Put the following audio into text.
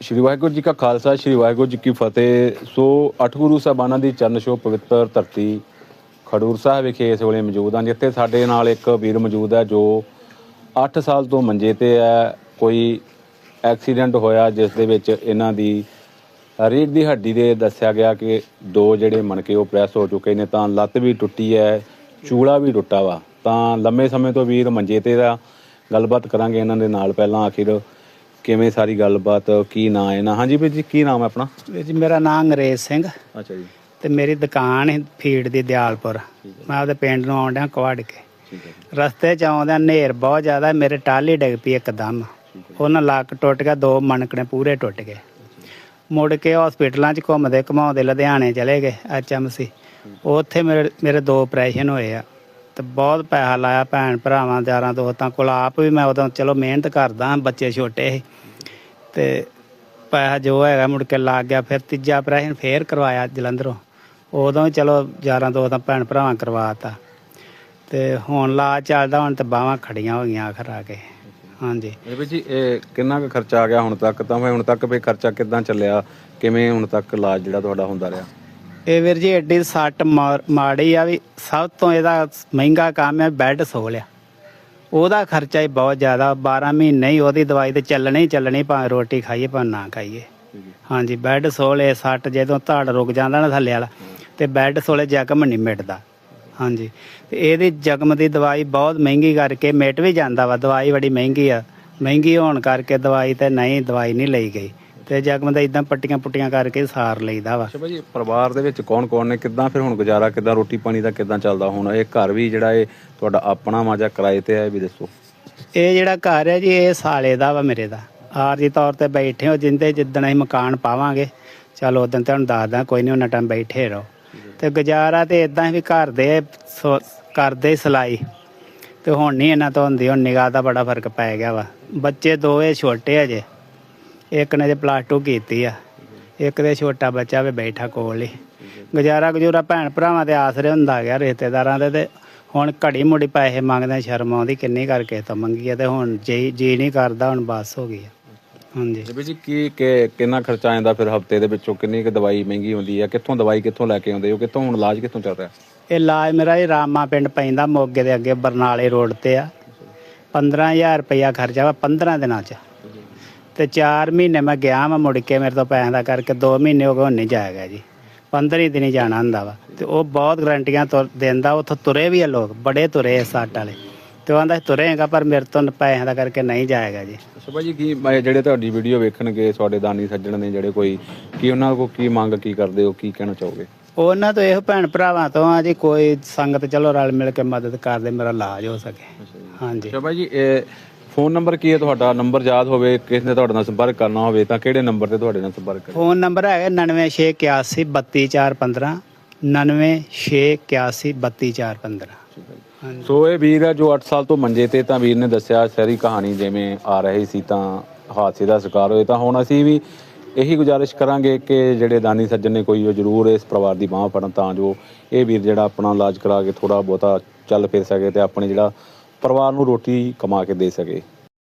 ਸ਼੍ਰੀ ਵਾਹਿਗੁਰੂ ਜੀ ਕਾ ਖਾਲਸਾ, ਸ਼੍ਰੀ ਵਾਹਿਗੁਰੂ ਜੀ ਕੀ ਫਤਿਹ। ਸੋ ਅੱਠ ਗੁਰੂ ਸਾਹਿਬਾਨਾਂ ਦੀ ਚਰਨ ਛੋਹ ਪਵਿੱਤਰ ਧਰਤੀ ਖਡੂਰ ਸਾਹਿਬ ਵਿਖੇ ਇਸ ਵੇਲੇ ਮੌਜੂਦ ਹਾਂ ਜਿੱਥੇ ਸਾਡੇ ਨਾਲ ਇੱਕ ਵੀਰ ਮੌਜੂਦ ਹੈ ਜੋ 8 ਸਾਲ ਤੋਂ ਮੰਜੇ ਤੇ ਹੈ। ਕੋਈ ਐਕਸੀਡੈਂਟ ਹੋਇਆ ਜਿਸ ਦੇ ਵਿੱਚ ਇਹਨਾਂ ਦੀ ਰੀੜ ਦੀ ਹੱਡੀ ਦੇ ਦੱਸਿਆ ਗਿਆ ਕਿ ਦੋ ਜਿਹੜੇ ਮਣਕੇ ਉਹ ਪ੍ਰੈਸ ਹੋ ਚੁੱਕੇ ਨੇ, ਤਾਂ ਲੱਤ ਵੀ ਟੁੱਟੀ ਹੈ, ਚੂੜਾ ਵੀ ਟੁੱਟਾ ਵਾ। ਤਾਂ ਲੰਮੇ ਸਮੇਂ ਤੋਂ ਵੀਰ ਮੰਜੇ ਤੇ ਦਾ ਗੱਲਬਾਤ ਕਰਾਂਗੇ ਇਹਨਾਂ ਦੇ ਨਾਲ। ਪਹਿਲਾਂ ਆਖਿਰ ਕਿਵੇਂ ਸਾਰੀ ਗੱਲਬਾਤ ਕੀ ਨਾਂ ਹੈ ਨਾ ਹਾਂਜੀ ਵੀਰ ਜੀ ਕੀ ਨਾਮ ਹੈ ਆਪਣਾ? ਵੀਰ ਜੀ ਮੇਰਾ ਨਾਮ ਅੰਗਰੇਜ਼ ਸਿੰਘ। ਅੱਛਾ ਜੀ। ਤੇ ਮੇਰੀ ਦੁਕਾਨ ਹੈ ਫੀਡ ਦੀ ਦਿਆਲਪੁਰ। ਮੈਂ ਆਪਦੇ ਪਿੰਡ ਨੂੰ ਆਉਣ ਡਿਆ ਕਵਾੜ ਕੇ। ਰਸਤੇ 'ਚ ਆਉਂਦਿਆਂ ਨੇਰ ਬਹੁਤ ਜ਼ਿਆਦਾ ਮੇਰੇ ਟਾਲੀ ਡਿੱਗ ਪਈ ਇੱਕਦਮ। ਉਹਨਾਂ ਲੱਕ ਟੁੱਟ ਗਿਆ ਦੋ ਮਣਕਣੇ ਪੂਰੇ ਟੁੱਟ ਗਏ। ਮੁੜ ਕੇ ਹਸਪੀਟਲਾਂ 'ਚ ਘੁੰਮਦੇ ਘਮਾਉਂਦੇ ਲੁਧਿਆਣੇ ਚਲੇ ਗਏ ਐਚਐਮਸੀ ਉੱਥੇ ਮੇਰੇ ਮੇਰੇ ਦੋ ਆਪਰੇਸ਼ਨ ਹੋਏ ਆ। ਤੇ ਬਹੁਤ ਪੈਸਾ ਲਾਇਆ ਭੈਣ ਭਰਾਵਾਂ ਯਾਰਾਂ ਦੋਸਤਾਂ ਕੋਲ। ਆਪ ਵੀ ਮੈਂ ਉਦੋਂ ਚਲੋ ਮਿਹਨਤ ਕਰਦਾ ਬੱਚੇ ਛੋਟੇ ਸੀ। ਤੇ ਪੈਸਾ ਜੋ ਹੈਗਾ ਮੁੜ ਕੇ ਲੱਗ ਗਿਆ, ਫਿਰ ਤੀਜਾ ਆਪਰੇਸ਼ਨ ਫੇਰ ਕਰਵਾਇਆ ਜਲੰਧਰੋਂ। ਉਦੋਂ ਵੀ ਚਲੋ ਯਾਰਾਂ ਦੋਸਤਾਂ, ਭੈਣ ਭਰਾਵਾਂ ਕਰਵਾਤਾ। ਤੇ ਹੁਣ ਲਾ ਚੱਲਦਾ, ਹੁਣ ਤੇ ਬਾਹਾਂ ਖੜੀਆਂ ਹੋ ਗਈਆਂ ਆਖਰ ਆ ਕੇ। ਹਾਂਜੀ। ਇਹ ਵੀਰ ਜੀ, ਇਹ ਕਿੰਨਾ ਕੁ ਖਰਚਾ ਆ ਗਿਆ ਹੁਣ ਤੱਕ? ਤਾਂ ਮੈਂ ਹੁਣ ਤੱਕ ਵੀ ਖਰਚਾ ਕਿੱਦਾਂ ਚੱਲਿਆ? ਕਿਵੇਂ ਹੁਣ ਤੱਕ ਇਲਾਜ ਜਿਹੜਾ ਤੁਹਾਡਾ ਹੁੰਦਾ ਰਿਹਾ? ਇਹ ਵੀਰ ਜੀ ਐਡੀ ਸੱਟ ਮਾੜੀ ਆ ਵੀ ਸਭ ਤੋਂ ਇਹਦਾ ਮਹਿੰਗਾ ਕੰਮ ਹੈ ਬੈੱਡ ਸੋਲਿਆ ਉਹਦਾ ਖਰਚਾ ਹੀ ਬਹੁਤ ਜ਼ਿਆਦਾ 12 ਮਹੀਨੇ ਹੀ ਉਹਦੀ ਦਵਾਈ ਤੇ ਚੱਲਣੀ ਚੱਲਣੀ ਭਾਵੇਂ ਰੋਟੀ ਖਾਈਏ ਭਾਵੇਂ ਨਾ ਖਾਈਏ। ਹਾਂਜੀ ਬੈੱਡ ਸੋਲੇ ਸੱਟ ਜਦੋਂ ਧੜ ਰੁਕ ਜਾਂਦਾ ਨਾ ਥੱਲੇ ਵਾਲਾ ਤੇ ਬੈੱਡ ਸੋਲੇ ਜ਼ਖਮ ਨਹੀਂ ਮਿਟਦਾ। ਹਾਂਜੀ ਤੇ ਇਹਦੀ ਜ਼ਖਮ ਦੀ ਦਵਾਈ ਬਹੁਤ ਮਹਿੰਗੀ ਕਰਕੇ ਮਿਟ ਵੀ ਜਾਂਦਾ ਵਾ ਦਵਾਈ ਬੜੀ ਮਹਿੰਗੀ ਆ। ਮਹਿੰਗੀ ਹੋਣ ਕਰਕੇ ਦਵਾਈ ਤੇ ਨਹੀਂ ਦਵਾਈ ਨਹੀਂ ਲਈ ਗਈ। ਤੇ ਜ਼ਖਮ ਦਾ ਇਦਾਂ ਪੱਟੀਆਂ ਪੁੱਟੀਆਂ ਕਰਕੇ ਸਾਰ ਲਈਦਾ ਵਾ। ਅੱਛਾ ਭਾਜੀ ਪਰਿਵਾਰ ਦੇ ਵਿੱਚ ਕੌਣ ਕੌਣ ਨੇ? ਕਿੱਦਾਂ ਫਿਰ ਹੁਣ ਗੁਜ਼ਾਰਾ ਕਿੱਦਾਂ ਰੋਟੀ ਪਾਣੀ ਦਾ ਕਿੱਦਾਂ ਚੱਲਦਾ ਹੁਣ? ਇਹ ਘਰ ਵੀ ਜਿਹੜਾ ਇਹ ਤੁਹਾਡਾ ਆਪਣਾ ਵਾ ਜਾਂ ਕਿਰਾਏ ਤੇ ਹੈ ਇਹ ਵੀ ਦੱਸੋ। ਇਹ ਜਿਹੜਾ ਘਰ ਹੈ ਜੀ ਇਹ ਸਾਲੇ ਦਾ ਵਾ ਮੇਰੇ ਦਾ। ਆਰਜੀ ਤੌਰ ਤੇ ਬੈਠੇ ਹੋ ਜਿੰਦੇ ਜਿੱਦਣ ਅਸੀਂ ਮਕਾਨ ਪਾਵਾਂਗੇ। ਚਲ ਉਦੋਂ ਤੁਹਾਨੂੰ ਦੱਸਦਾ ਕੋਈ ਨਹੀਂ ਉਹਨਾਂ ਟਾਈਮ ਬੈਠੇ ਰਹੋ। ਤੇ ਗੁਜ਼ਾਰਾ ਤੇ ਇਦਾਂ ਵੀ ਘਰ ਦੇ ਕਰਦੇ ਸਲਾਈ। ਤੇ ਹੁਣ ਨਹੀਂ ਇਹਨਾਂ ਤੋਂ ਹੁੰਦੀ ਹੁਣ ਨਿਗਾਹ ਦਾ ਬੜਾ ਫ਼ਰਕ ਪੈ ਗਿਆ ਵਾ। ਬੱਚੇ ਦੋਵੇਂ ਛੋਟੇ ਅਜੇ ਇੱਕ ਨੇ ਜੇ ਪਲੱਸ 2 ਕੀਤੀ ਆ। ਇੱਕ ਦੇ ਛੋਟਾ ਬੱਚਾ ਵੀ ਬੈਠਾ ਕੋਲ ਹੀ। ਗੁਜ਼ਾਰਾ ਗੁਜੂਰਾ ਭੈਣ ਭਰਾਵਾਂ ਦੇ ਆਸਰੇ ਹੁੰਦਾ ਗਿਆ ਰਿਸ਼ਤੇਦਾਰਾਂ ਦੇ ਤੇ। ਹੁਣ ਘੜੀ ਮੁੜੀ ਪੈਸੇ ਮੰਗਦੇ ਸ਼ਰਮ ਆਉਂਦੀ ਕਿੰਨੀ ਕਰਕੇ ਤੋਂ ਮੰਗੀਏ ਤੇ ਹੁਣ ਜੀ ਜੀ ਨਹੀਂ ਕਰਦਾ ਹੁਣ ਬਸ ਹੋ ਗਈ ਆ। ਹਾਂਜੀ। ਜੀ ਜੀ ਕੀ ਕਿ- ਕਿੰਨਾ ਖਰਚਾ ਆਉਂਦਾ ਫਿਰ ਹਫ਼ਤੇ ਦੇ ਵਿੱਚੋਂ? ਕਿੰਨੀ ਕੁ ਦਵਾਈ ਮਹਿੰਗੀ ਹੁੰਦੀ ਹੈ ਕਿੱਥੋਂ ਦਵਾਈ ਕਿੱਥੋਂ ਲੈ ਕੇ ਆਉਂਦੇ ਹੋ? ਕਿੱਥੋਂ ਹੁਣ ਇਲਾਜ ਕਿੱਥੋਂ ਚੱਲ ਰਿਹਾ? ਇਹ ਇਲਾਜ ਮੇਰਾ ਇਹ ਰਾਮਾ ਪਿੰਡ ਪੈਂਦਾ ਮੋਗੇ ਦੇ ਅੱਗੇ ਬਰਨਾਲੇ ਰੋਡ ਤੇ ਆ। 15000 ਰੁਪਇਆ ਖਰਚਾ ਵਾ 15 ਦਿਨਾਂ ਚ। ਤੇ 4 ਮਹੀਨੇ ਮੈਂ ਗਿਆ ਮੈਂ ਮੁੜ ਕੇ ਮੇਰੇ ਤੋਂ ਪੈਸਿਆਂ ਦਾ ਕਰਕੇ 2 ਮਹੀਨੇ ਹੋ ਗਏ ਹੁਣ ਨਹੀਂ ਜਾਏਗਾ ਜੀ। 15 ਹੀ ਦਿਨ ਹੀ ਜਾਣਾ ਹੁੰਦਾ ਵਾ। ਤੇ ਉਹ ਬਹੁਤ ਗਰੰਟੀਆਂ ਤੁਰ ਦਿੰਦਾ ਉੱਥੋਂ ਤੁਰੇ ਵੀ ਆ ਲੋਕ ਬੜੇ ਤੁਰੇ ਆ ਸੱਟ ਵਾਲੇ। ਤੇ ਉਹ ਆਂਦਾ ਤੁਰੇਗਾ ਪਰ ਮੇਰੇ ਤੋਂ ਪੈਸਿਆਂ ਦਾ ਕਰਕੇ ਨਹੀਂ ਜਾਏਗਾ ਜੀ। ਅੱਛਾ ਭਾਜੀ ਕੀ ਮੈਂ ਜਿਹੜੇ ਤੁਹਾਡੀ ਵੀਡੀਓ ਵੇਖਣਗੇ ਤੁਹਾਡੇ ਦਾਨੀ ਸੱਜਣ ਨੇ ਜਿਹੜੇ ਕੋਈ ਕੀ ਉਹਨਾਂ ਕੋਲ ਕੀ ਮੰਗ ਕੀ ਕਰਦੇ ਹੋ ਕੀ ਕਹਿਣਾ ਚਾਹੋਗੇ? ਉਹਨਾਂ ਤੋਂ ਇਹੋ ਭੈਣ ਭਰਾਵਾਂ ਤੋਂ ਆ ਜੀ ਕੋਈ ਸੰਗਤ ਚਲੋ ਰਲ ਮਿਲ ਕੇ ਮਦਦ ਕਰਦੇ ਮੇਰਾ ਇਲਾਜ ਹੋ ਸਕੇ। ਹਾਂਜੀ। ਅੱਛਾ ਭਾਜੀ ਇਹ ਫੋਨ ਨੰਬਰ ਕੀ ਹੈ ਤੁਹਾਡਾ? ਨੰਬਰ ਯਾਦ ਹੋਵੇ ਕਿਸੇ ਨੇ ਤੁਹਾਡੇ ਨਾਲ ਸੰਪਰਕ ਕਰਨਾ ਹੋਵੇ ਤਾਂ ਕਿਹੜੇ ਨੰਬਰ ਤੇ ਤੁਹਾਡੇ ਨਾਲ ਸੰਪਰਕ ਕਰੇ ਫੋਨ ਨੰਬਰ ਹੈਗਾ 9681 32415 ਹਾਂਜੀ ਸੋ ਇਹ ਵੀਰ ਹੈ ਜੋ 8 ਸਾਲ ਤੋਂ ਮੰਜੇ ਤੇ ਤਾਂ ਵੀਰ ਨੇ ਦੱਸਿਆ ਸਾਰੀ ਕਹਾਣੀ ਜਿਵੇਂ ਆ ਰਹੀ ਸੀ ਤਾਂ ਹਾਦਸੇ ਦਾ ਸ਼ਿਕਾਰ ਹੋਏ। ਤਾਂ ਹੁਣ ਅਸੀਂ ਵੀ ਇਹੀ ਗੁਜ਼ਾਰਿਸ਼ ਕਰਾਂਗੇ ਕਿ ਜਿਹੜੇ ਦਾਨੀ ਸੱਜਣ ਨੇ ਕੋਈ ਉਹ ਜ਼ਰੂਰ ਇਸ ਪਰਿਵਾਰ ਦੀ ਬਾਹ ਫੜਨ ਤਾਂ ਜੋ ਇਹ ਵੀਰ ਜਿਹੜਾ ਆਪਣਾ ਇਲਾਜ ਕਰਾ ਕੇ ਥੋੜਾ ਬਹੁਤਾ ਚੱਲ ਫਿਰ ਸਕੇ ਤੇ ਆਪਣੇ ਜਿਹੜਾ ਪਰਿਵਾਰ ਨੂੰ ਰੋਟੀ ਕਮਾ ਕੇ ਦੇ ਸਕੇ।